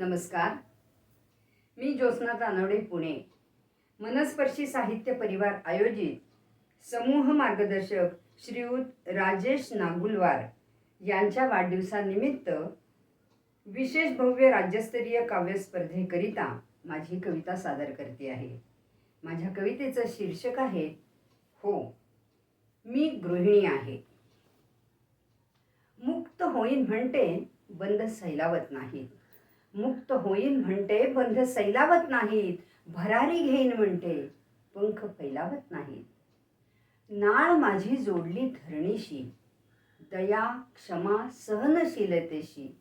नमस्कार. मी ज्योत्स्ना तानवडे पुणे. मनस्पर्शी साहित्य परिवार आयोजित समूह मार्गदर्शक श्रीयुत राजेश नागुलवार यांच्या वाढदिवसानिमित्त विशेष भव्य राज्यस्तरीय काव्यस्पर्धेकरिता माझी कविता सादर करते आहे. माझ्या कवितेचं शीर्षक आहे हो मी गृहिणी आहे. मुक्त होईन म्हणते बंद सैलावत नाहीत. मुक्त होईन म्हणते बंध सैलावत नाहीत भरारी घेईन म्हणते पंख फैलावत नाहीत. नाळ माझी जोडली धरणीशी दया क्षमा सहनशीलतेशी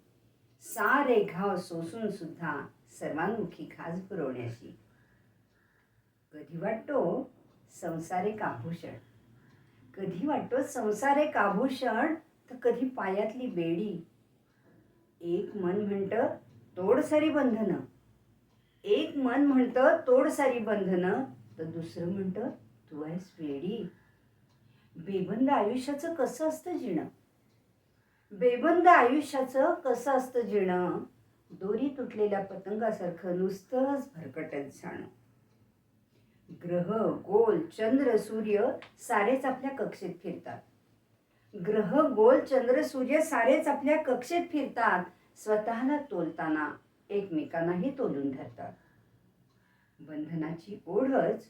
सारे घाव सोसून सुद्धा सर्वांमुखी खास पुरवण्याशी. कधी वाटतो संसारे एक आभूषण कधी वाटतो संसारे काभूषण? आभूषण तर कधी पायातली बेडी? एक मन म्हणतं तोड सारी बंधनं. एक मन म्हणतं तोड सारी बंधनं. तर दुसरं म्हणतं तू आहेस वेडी. बेबंद आयुष्याचं कसं असतं जिणं? बेबंद आयुष्याचं कसं असतं जिणं? दोरी तुटलेल्या पतंगासारखं नुसतंच भरकटत जाणं. ग्रह गोल चंद्र सूर्य सारेच आपल्या कक्षेत फिरतात. ग्रह गोल चंद्र सूर्य सारेच आपल्या कक्षेत फिरतात. स्वतःला तोलताना एकमेकांनाही तोलून धरतात. बंधनाची ओढच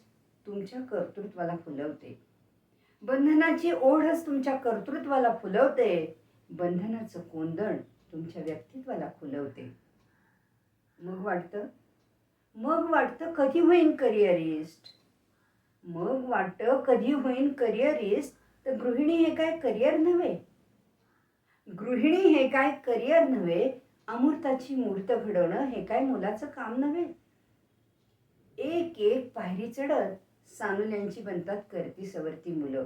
तुमच्या कर्तृत्वाला फुलवते. बंधनाची ओढच तुमच्या कर्तृत्वाला फुलवते. बंधनाचं कोंदण तुमच्या व्यक्तित्वाला फुलवते. मग वाटतं? मग वाटतं कधी होईन करिअरिस्ट मग वाटतं कधी होईन करिअरिस्ट तर गृहिणी हे काय करिअर नव्हे? गृहिणी हे काय करिअर नव्हे अमृताची मूर्त घडवणं हे काय मुलाचं काम नव्हे? एक एक पायरी चढत सानुल्यांची बनतात करती सवरती मुलं.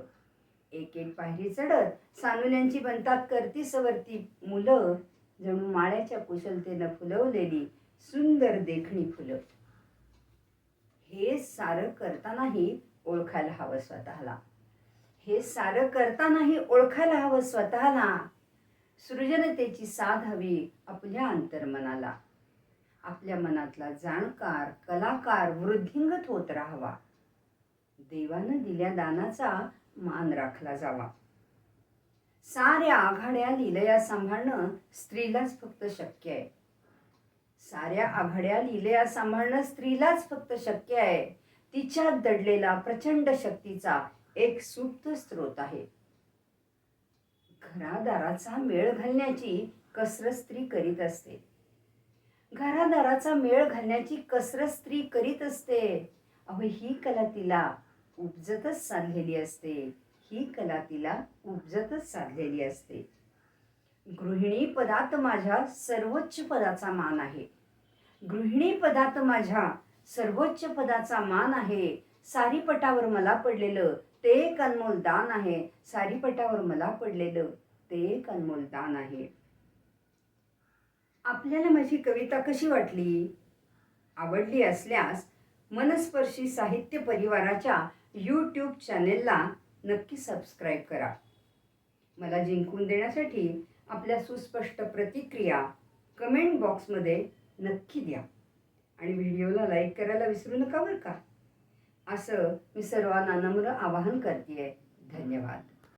एक एक पायरी चढत सानुल्यांची बनतात करती सवरती मुलं. जणू माळ्याच्या कुशलतेनं फुलवलेली सुंदर देखणी फुलं. हे सारं करतानाही ओळखायला हवं स्वतःला. हे सारं करतानाही ओळखायला हवं स्वतःला. सृजनतेची साध हवी आपल्या अंतर्मनाला. आपल्या मनातला जाणकार कलाकार वृद्धिंगत होत राहावा. देवानं दिल्या दानाचा मान राखला जावा. साऱ्या आघाड्या लिलया सांभाळणं स्त्रीलाच फक्त शक्य आहे. साऱ्या आघाड्या लिलया सांभाळणं स्त्रीलाच फक्त शक्य आहे. तिच्यात दडलेला प्रचंड शक्तीचा एक सुप्त स्रोत आहे. घरादाराचा मेळ घालण्याची कसरत स्त्री करीत असते. घरादाराचा मेळ घालण्याची कसरत स्त्री करीत असते. अहो ही कला तिला उपजतच साधलेली असते. ही कला तिला उपजतच साधलेली असते. गृहिणी पदात माझ्या सर्वोच्च पदाचा मान आहे. गृहिणी पदात माझ्या सर्वोच्च पदाचा मान आहे. सारीपटावर मला पडलेलं ते एक अनमोल दान आहे. सारीपटावर मला पडलेलं ते एक अनमोल दान आहे. आपल्याला माझी कविता कशी वाटली? आवडली असल्यास मनस्पर्शी साहित्य परिवाराच्या यूट्यूब चॅनेलला नक्की सबस्क्राईब करा. मला जिंकून देण्यासाठी आपल्या सुस्पष्ट प्रतिक्रिया कमेंट बॉक्समध्ये नक्की द्या. आणि व्हिडिओला लाईक करायला विसरू नका बरं का? असं मी सर्वांना नम्र आवाहन करते धन्यवाद.